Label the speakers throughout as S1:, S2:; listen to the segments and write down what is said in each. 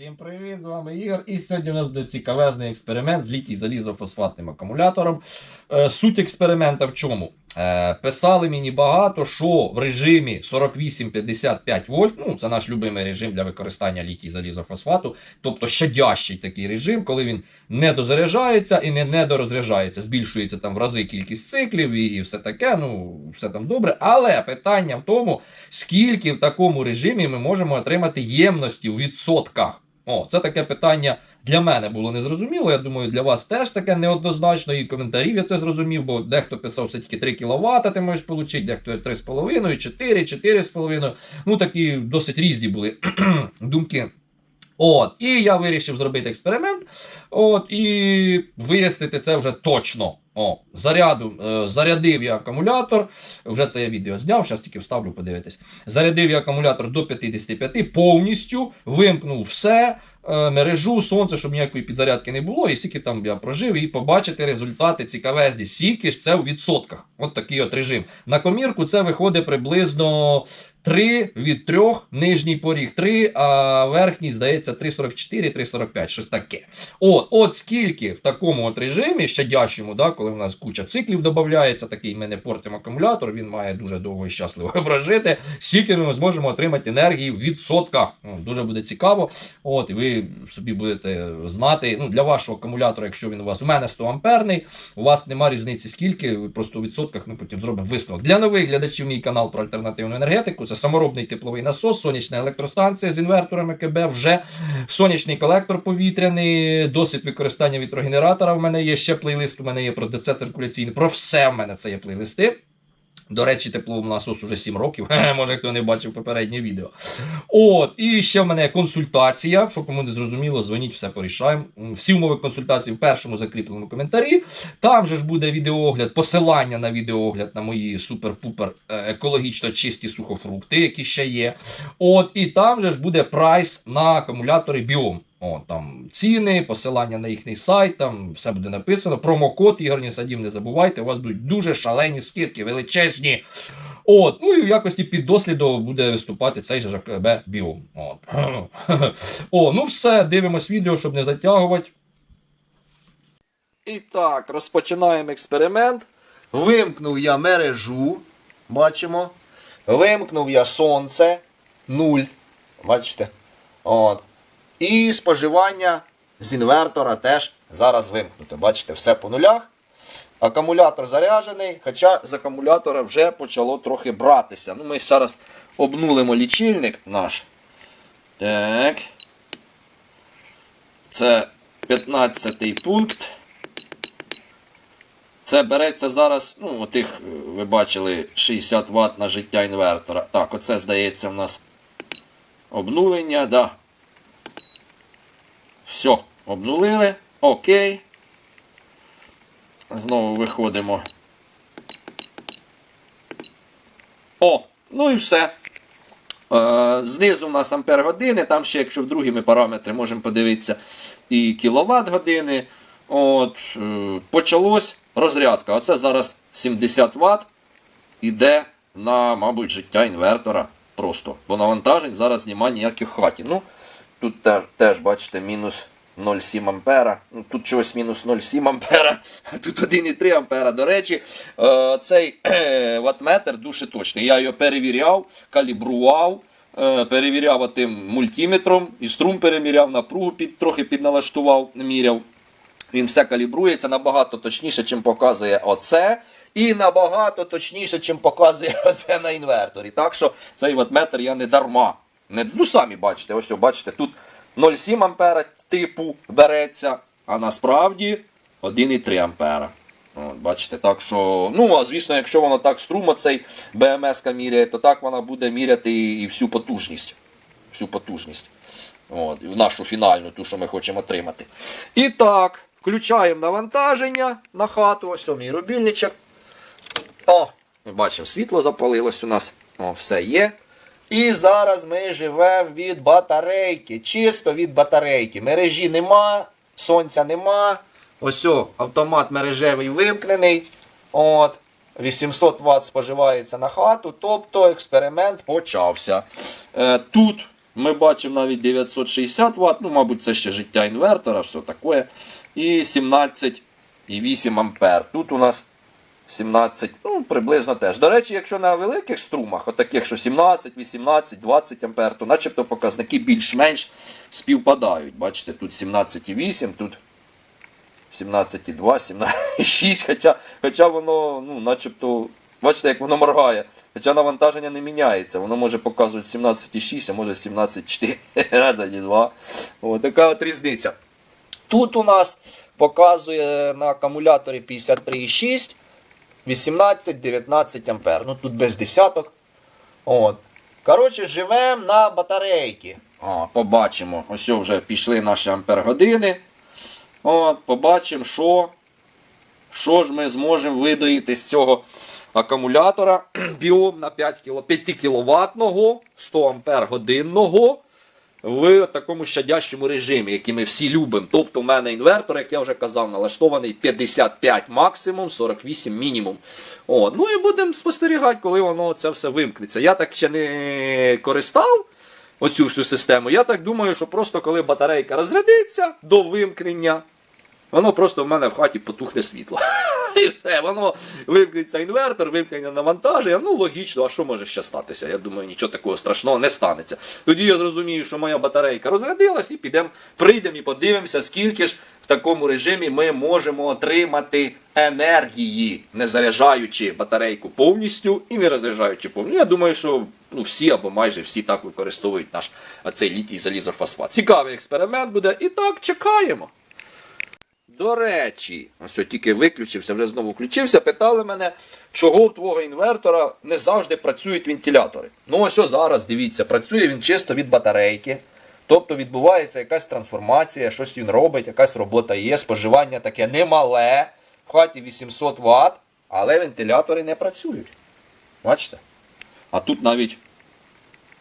S1: Всім привіт, з вами Ігор. І сьогодні у нас буде цікавезний експеримент з літій залізофосфатним акумулятором. Е, суть експеримента в чому? Е, писали мені багато, що в режимі 48-55 вольт, ну це наш любимий режим для використання літій залізофосфату, тобто щадящий такий режим, коли він не дозаряджається і не недорозряджається. Збільшується там в рази кількість циклів і все таке, ну все там добре. Але питання в тому, скільки в такому режимі ми можемо отримати ємності в відсотках. О, це таке питання для мене було незрозуміло. Я думаю, для вас теж таке неоднозначно. І коментарів я це зрозумів, бо дехто писав все тільки 3 кВт ти можеш отримати, дехто 3,5, 4, 4,5. Ну такі досить різні були думки. От, і я вирішив зробити експеримент. От, і вияснити це вже точно. О, заряду, е, зарядив я акумулятор. Вже це я відео зняв, зараз тільки вставлю, подивитись. Зарядив я акумулятор до 55 повністю, вимкнув все, е, мережу, сонце, щоб ніякої підзарядки не було. І скільки там я прожив, і побачити результати цікавезні. Скільки ж це в відсотках. От такий от режим. На комірку це виходить приблизно 3 від 3, нижній поріг 3, а верхній, здається, 3,44, 3,45, щось таке. От, от скільки в такому от режимі, щадящому, да, коли в нас куча циклів додається, такий ми не портимо акумулятор, він має дуже довго і щасливо прожити. Скільки ми зможемо отримати енергії в відсотках. Ну, дуже буде цікаво. От, і ви собі будете знати. Ну, для вашого акумулятора, якщо він у вас у мене 100 амперний, у вас нема різниці скільки, ви просто у відсотках ми потім зробимо висновок. Для нових глядачів мій канал про альтернативну енергетику. Це саморобний тепловий насос, сонячна електростанція з інверторами КБ, вже сонячний колектор повітряний, досвід використання вітрогенератора. В мене є ще плейлист. У мене є про ДЦ циркуляційний. Про все в мене це є плейлисти. До речі, тепловому насосу вже 7 років. Може, хто не бачив попереднє відео. От, і ще в мене консультація. Що кому не зрозуміло, дзвоніть, все порішаємо. Всі умови консультації в першому закріпленому коментарі. Там же ж буде відеоогляд, посилання на відеоогляд на мої супер-пупер е, екологічно чисті сухофрукти, які ще є. От, і там же ж буде прайс на акумулятори Біом. О, там ціни, посилання на їхній сайт, там все буде написано. Промокод Ігор Садів, не забувайте, у вас будуть дуже шалені скидки, величезні. От, ну і в якості піддосліду буде виступати цей же АКБ Біом. От. О, ну все, дивимось відео, щоб не затягувати. І так, розпочинаємо експеримент. Вимкнув я мережу. Бачимо. Вимкнув я сонце. Нуль. Бачите? От. І споживання з інвертора теж зараз вимкнуто. Бачите, все по нулях. Акумулятор заряджений, хоча з акумулятора вже почало трохи братися. Ну, Ми зараз обнулимо лічильник наш. Так. Це 15-й пункт. Це береться зараз, ну, отих, ви бачили, 60 Вт на життя інвертора. Так, оце здається в нас обнулення. Да. Все, обнулили. Окей. Знову виходимо. О, ну і все. Е, знизу у нас ампер години, там ще, якщо в другі параметри можемо подивитися, і кіловат години. От, е, почалось розрядка. Оце зараз 70 Вт іде на, мабуть, життя інвертора. Просто. Бо навантажень зараз немає ніяких хаті. Ну, Тут теж, бачите, мінус 0,7 ампера. Ну, тут чогось мінус 0,7 ампера, тут 1,3 ампера. До речі, е, цей ватметр дуже точний. Я його перевіряв, калібрував, е, перевіряв тим мультиметром, і струм переміряв, напругу під, трохи підналаштував, міряв. Він все калібрується набагато точніше, чим показує оце. І набагато точніше, чим показує оце на інверторі. Так що цей ватметр я не дарма. Не, ну самі бачите, ось бачите, тут 0,7 ампера типу береться, а насправді 1,3 ампера. От, бачите, так що, ну, а звісно, якщо воно так струм оцей БМС міряє, то так вона буде міряти і, всю потужність. Всю потужність. От, нашу фінальну, ту, що ми хочемо отримати. І так, включаємо навантаження на хату. Ось мій рубільничок. О, бачимо, світло запалилось у нас. О, все є. І зараз ми живемо від батарейки. Чисто від батарейки. Мережі нема, сонця нема. Ось о, автомат мережевий вимкнений. От. 800 Вт споживається на хату. Тобто експеримент почався. Е, тут Ми бачимо навіть 960 Вт, ну, мабуть, це ще життя інвертора, все таке. І 17,8 ампер. Тут у нас 17, ну, приблизно теж. До речі, якщо на великих струмах, отаких, що 17, 18, 20 ампер, то начебто показники більш-менш співпадають. Бачите, тут 17,8, тут 17,2, 17,6, хоча, хоча воно, ну, начебто, бачите, як воно моргає. Хоча навантаження не міняється, воно може показувати 17,6, а може 17,4, 17,2. От така от різниця. Тут у нас показує на акумуляторі 53,6, 18-19 ампер. Ну тут без десяток. От. Коротше, живемо на батарейки. О, побачимо. Ось вже пішли наші ампер години. От, побачимо, що, що ж ми зможемо видоїти з цього акумулятора біом на 5 кіло, 5 кіловатного 100 ампер годинного в такому щадящому режимі, який ми всі любимо. Тобто, в мене інвертор, як я вже казав, налаштований 55 максимум, 48 мінімум. О, Ну і будемо спостерігати, коли воно це все вимкнеться. Я так ще не користав оцю всю систему. Я так думаю, що просто коли батарейка розрядиться до вимкнення, воно просто в мене в хаті потухне світло. І все, воно вимкнеться інвертор, вимкнення навантаження. Ну, логічно, а що може ще статися? Я думаю, нічого такого страшного не станеться. Тоді я зрозумію, що моя батарейка розрядилась, і підемо, прийдемо і подивимося, скільки ж в такому режимі ми можемо отримати енергії, не заряджаючи батарейку повністю і не розряджаючи повністю. Я думаю, що ну, всі або майже всі так використовують наш цей літій залізофосфат. Цікавий експеримент буде. І так чекаємо. До речі, ось що тільки виключився, вже знову включився. Питали мене, чого у твого інвертора не завжди працюють вентилятори. Ну ось зараз, дивіться, працює він чисто від батарейки. Тобто відбувається якась трансформація, щось він робить, якась робота є, споживання таке немале. В хаті 800 Вт, але вентилятори не працюють. Бачите? А тут навіть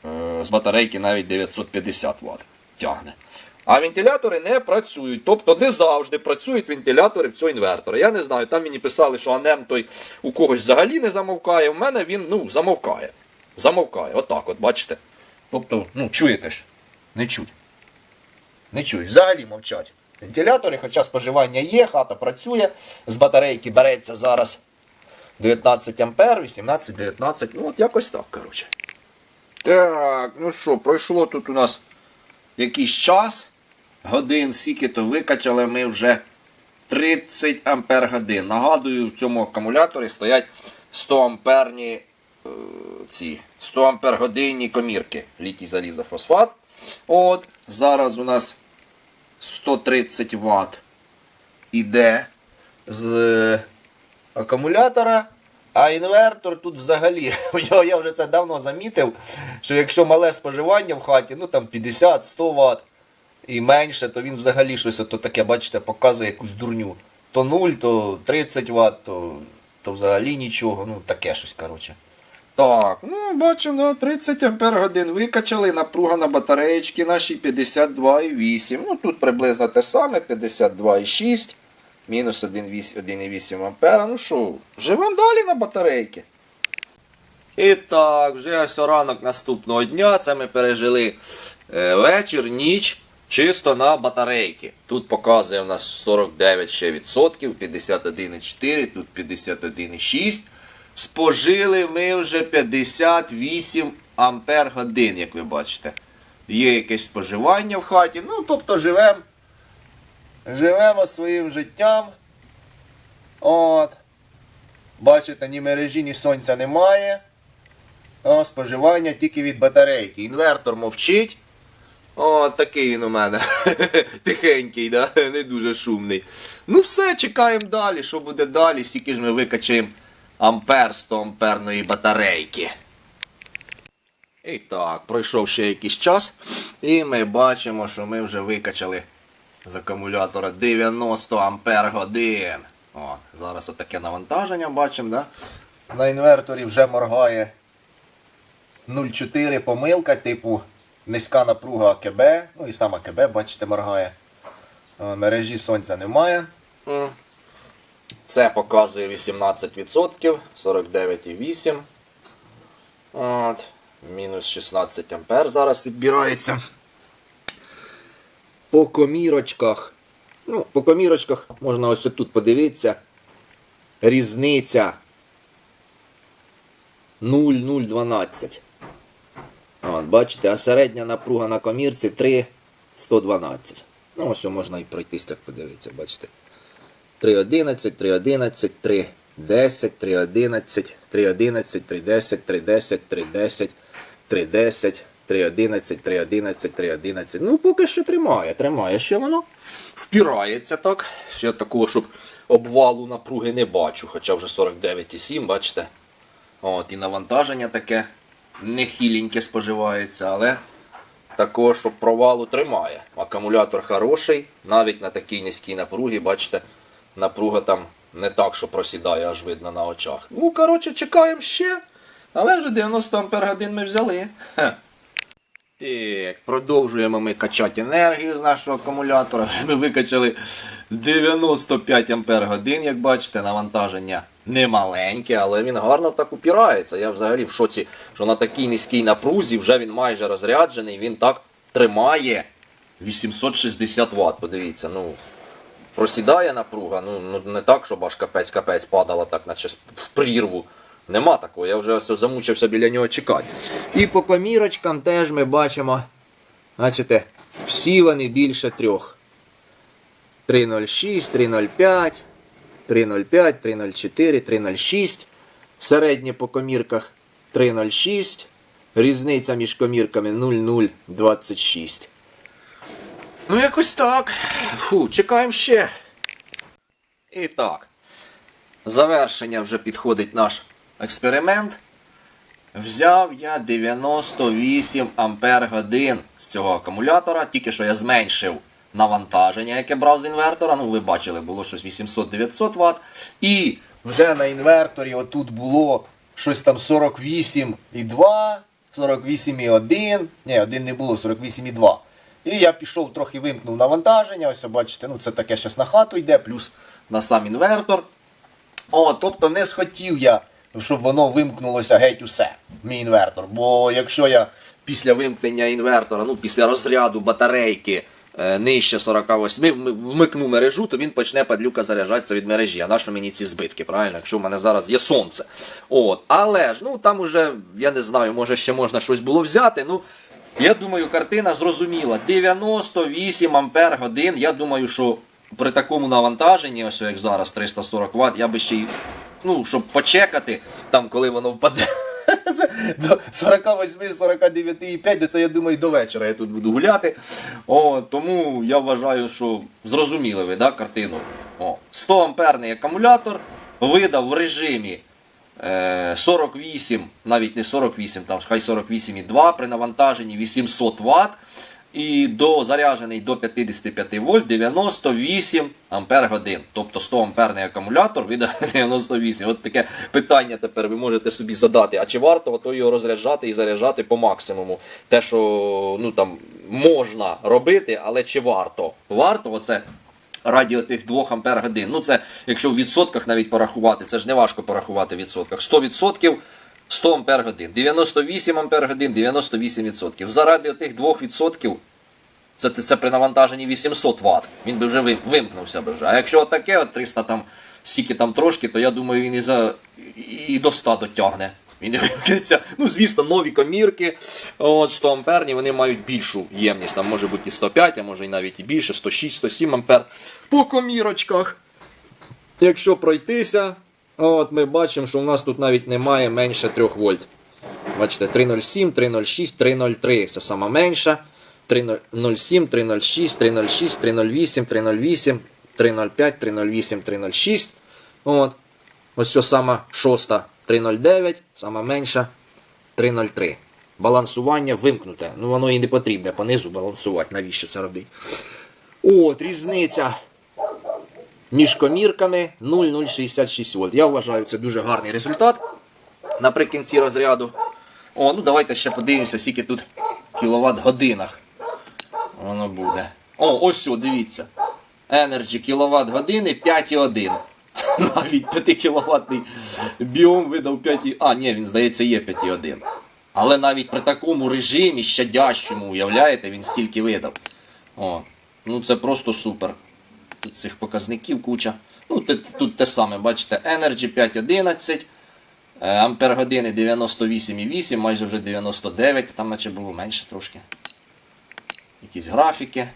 S1: е, з батарейки навіть 950 Вт тягне. А вентилятори не працюють. Тобто не завжди працюють вентилятори в цього інвертора. Я не знаю, там мені писали, що анем той у когось взагалі не замовкає. У мене він ну, замовкає. Замовкає. Отак, от, бачите. Тобто, ну, чуєте ж? Не чуть. Не чують. Взагалі мовчать. Вентилятори, хоча споживання є, хата працює, з батарейки береться зараз 19 ампер, 18, 19. Ну, от якось так, коротше. Так, ну що, пройшло тут у нас якийсь час, годин, скільки то викачали ми вже 30 ампер годин. Нагадую, в цьому акумуляторі стоять 100 амперні е, ці 100 ампер годинні комірки. Літій залізофосфат. От, зараз у нас 130 Вт іде з е, акумулятора. А інвертор тут взагалі, я вже це давно замітив, що якщо мале споживання в хаті, ну там 50-100 Вт і менше, то він взагалі щось ото таке, бачите, показує якусь дурню. То 0, то 30 Вт, то, то взагалі нічого. Ну таке щось, коротше. Так, ну бачимо, да, 30 ампер годин викачали, напруга на батареєчки наші 52,8. Ну тут приблизно те саме, 52,6. Мінус 1,8 ампера. Ну що, живемо далі на батарейки. І так, вже ось ранок наступного дня. Це ми пережили е, вечір, ніч. Чисто на батарейки. Тут показує у нас 49 ще відсотків, 51,4, тут 51,6. Спожили ми вже 58 ампер годин, як ви бачите. Є якесь споживання в хаті. Ну, тобто живемо живемо своїм життям. От. Бачите, ні мережі, ні сонця немає. О, споживання тільки від батарейки. Інвертор мовчить. О, такий він у мене. Тихенький, да? не дуже шумний. Ну все, чекаємо далі. Що буде далі? Скільки ж ми викачаємо ампер 100 амперної батарейки. І так, пройшов ще якийсь час. І ми бачимо, що ми вже викачали з акумулятора 90 ампер годин. О, зараз отаке навантаження бачимо, да? На інверторі вже моргає 0,4 помилка, типу низька напруга АКБ. Ну і сама АКБ, бачите, моргає. Мережі сонця немає. Це показує 18%, 49,8. От. Мінус 16 ампер зараз відбирається. По комірочках. Ну, по комірочках можна ось тут подивитися. Різниця 0,012. От, бачите, а середня напруга на комірці 3,112. Ну, ось можна і пройтись так подивитися, бачите. 3,11, 3,11, 3,10, 3,11, 3,11, 3,10, 3,10, 3,10, 3,10, 3,11, 3,11, 3,11. Ну, поки що тримає, тримає. Ще воно впирається так. Ще такого, щоб обвалу напруги не бачу, хоча вже 49,7, бачите. От, і навантаження таке нехіленьке споживається, але такого, що провалу тримає. Акумулятор хороший, навіть на такій низькій напругі, бачите, напруга там не так, що просідає, аж видно на очах. Ну, коротше, чекаємо ще. Але вже 90 ампер годин ми взяли. Так, продовжуємо ми качати енергію з нашого акумулятора. Ми викачали 95 ампер годин, як бачите, навантаження немаленьке, але він гарно так упирається. Я взагалі в шоці, що на такій низькій напрузі вже він майже розряджений, він так тримає 860 Вт. Подивіться, ну просідає напруга, ну, ну не так, щоб аж капець-капець падала, так наче в прірву. Нема такого, я вже замучився біля нього чекати. І по комірочкам теж ми бачимо, бачите, всі вони більше трьох. 306, 305, 305, 304, 306. Середнє по комірках 306. Різниця між комірками 0026. Ну, якось так. Фу, чекаємо ще. І так. Завершення вже підходить наш експеримент. Взяв я 98 ампер годин з цього акумулятора, тільки що я зменшив навантаження, яке брав з інвертора. Ну, ви бачили, було щось 800-900 Вт. І вже на інверторі отут було щось там 48,2, 48,1. Ні, один не було, 48,2. І я пішов трохи вимкнув навантаження. Ось бачите, ну це таке щось на хату йде, плюс на сам інвертор. О, тобто не схотів я, щоб воно вимкнулося геть усе, мій інвертор. Бо якщо я після вимкнення інвертора, ну після розряду батарейки нижче 48 вм- вмикну мережу, то він почне падлюка заряджатися від мережі. А на що мені ці збитки, правильно? Якщо в мене зараз є сонце. От. Але ж, ну там уже, я не знаю, може ще можна щось було взяти. ну... Я думаю, картина зрозуміла. 98 ампер годин. Я думаю, що при такому навантаженні, ось як зараз 340 Вт, я би ще й, ну, щоб почекати, там, коли воно впаде. До 48-49,5, це я думаю, до вечора я тут буду гуляти. О, тому я вважаю, що зрозуміли ви да, картину. О, 100 амперний акумулятор видав в режимі е, 48, навіть не 48, там хай 48,2 при навантаженні 800 Вт. І до заряджений до 55 вольт 98 ампер годин. Тобто 100 амперний акумулятор видає 98. От таке питання тепер ви можете собі задати. А чи варто ото його розряджати і заряджати по максимуму? Те, що ну там можна робити, але чи варто? Варто оце раді тих 2 ампер годин. Ну це якщо в відсотках навіть порахувати, це ж не важко порахувати в відсотках. 100% 100 ампер годин, 98 ампер годин, 98%. Заради тих 2% це, це при навантаженні 800 Вт. Він би вже вимкнувся би вже. А якщо таке от 300 там стільки там трошки, то я думаю, він і за і до 100 дотягне. Він не вимкнеться. Ну, звісно, нові комірки, от 100 амперні, вони мають більшу ємність. Там може бути і 105, а може і навіть і більше, 106, 107 ампер. По комірочках. Якщо пройтися, от ми бачимо, що у нас тут навіть немає менше 3 вольт. Бачите, 307, 306, 303 це сама менша. 307, 306, 306, 308, 308, 305, 308, 306. От. Ось це сама шоста 309, сама менша 303. Балансування вимкнуте. Ну воно і не потрібне понизу балансувати. Навіщо це робити? От, різниця між комірками 0,066 вольт. Я вважаю, це дуже гарний результат наприкінці розряду. О, ну давайте ще подивимося, скільки тут кіловат годинах. Воно буде. О, ось все, дивіться. Energy кіловат години 5,1. Навіть 5 кіловатний біом видав 5. А, ні, він здається є 5,1. Але навіть при такому режимі щадящому, уявляєте, він стільки видав. О, ну це просто супер. Цих показників куча. Ну, тут, тут те саме, бачите, Energy 511, е, ампер години 98,8, майже вже 99, там наче було менше трошки. Якісь графіки.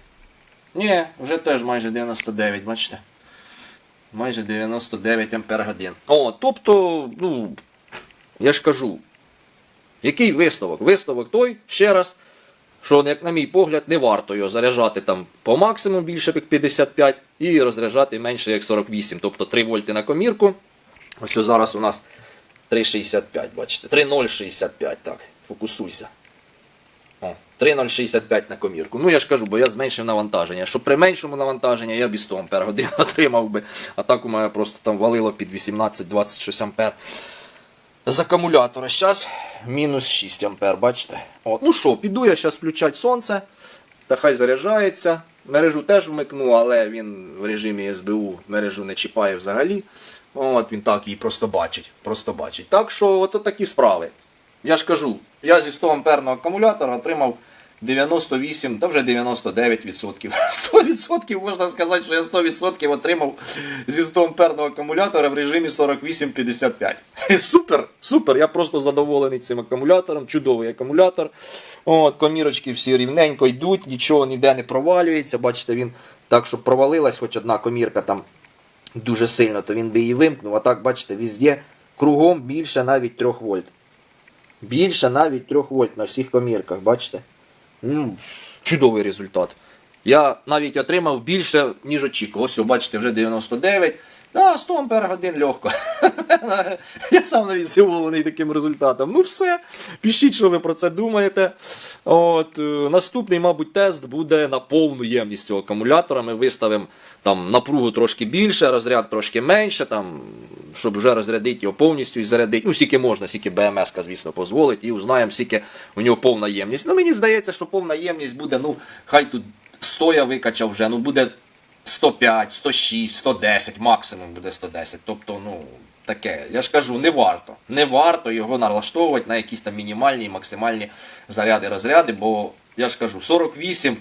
S1: Ні, вже теж майже 99, бачите? Майже 99 ампер годин. О, тобто, ну, я ж кажу, який висновок? Висновок той, ще раз, що, як на мій погляд, не варто його заряджати там по максимуму більше як 55 і розряджати менше як 48, тобто 3 вольти на комірку. Ось що зараз у нас 3,65, бачите, 3,065, так, фокусуйся. 3,065 на комірку. Ну я ж кажу, бо я зменшив навантаження. Щоб при меншому навантаженні я б і 100 ампер годин отримав би. А так у мене просто там валило під 18-26 ампер з акумулятора. Зараз мінус 6 ампер, бачите? От. Ну що, піду я зараз включати сонце. Та хай заряджається. Мережу теж вмикну, але він в режимі СБУ мережу не чіпає взагалі. От він так її просто бачить. Просто бачить. Так що от такі справи. Я ж кажу, я зі 100 амперного акумулятора отримав 98, та вже 99%. 100% можна сказати, що я 100% отримав зі 100 амперного акумулятора в режимі 48-55. Супер, супер. Я просто задоволений цим акумулятором. Чудовий акумулятор. От, комірочки всі рівненько йдуть, нічого ніде не провалюється. Бачите, він так, щоб провалилась хоч одна комірка там дуже сильно, то він би її вимкнув. А так, бачите, везде кругом більше навіть 3 вольт. Більше навіть 3 вольт на всіх комірках, бачите? Чудовий результат. Я навіть отримав більше, ніж очікував. Ось, бачите, вже 99. Да, 100 ампер годин легко. Я сам навіть здивований таким результатом. Ну все, пишіть, що ви про це думаєте. От, е, наступний, мабуть, тест буде на повну ємність цього акумулятора. Ми виставимо там напругу трошки більше, розряд трошки менше, там, щоб вже розрядити його повністю і зарядити. Ну, скільки можна, скільки БМС, звісно, дозволить, і узнаємо, скільки у нього повна ємність. Ну, мені здається, що повна ємність буде, ну, хай тут 100 я викачав вже, ну буде 105, 106, 110, максимум буде 110. Тобто, ну, таке, я ж кажу, не варто. Не варто його налаштовувати на якісь там мінімальні і максимальні заряди розряди, бо я ж кажу, 48,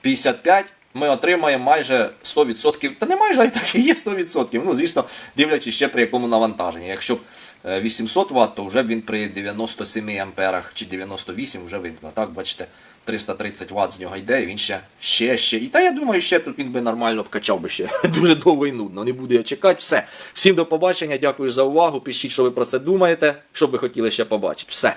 S1: 55 ми отримаємо майже 100%. Та не майже, а й так і є 100%. Ну, звісно, дивлячись ще при якому навантаженні. Якщо 800 Вт, то вже він при 97 амперах чи 98 вже вимкне. Так, бачите, 330 Вт з нього йде, і він ще, ще, ще. І та я думаю, ще тут він би нормально вкачав би ще дуже довго і нудно. Не буду я чекати. Все. Всім до побачення, дякую за увагу. Пишіть, що ви про це думаєте, що би хотіли ще побачити. Все.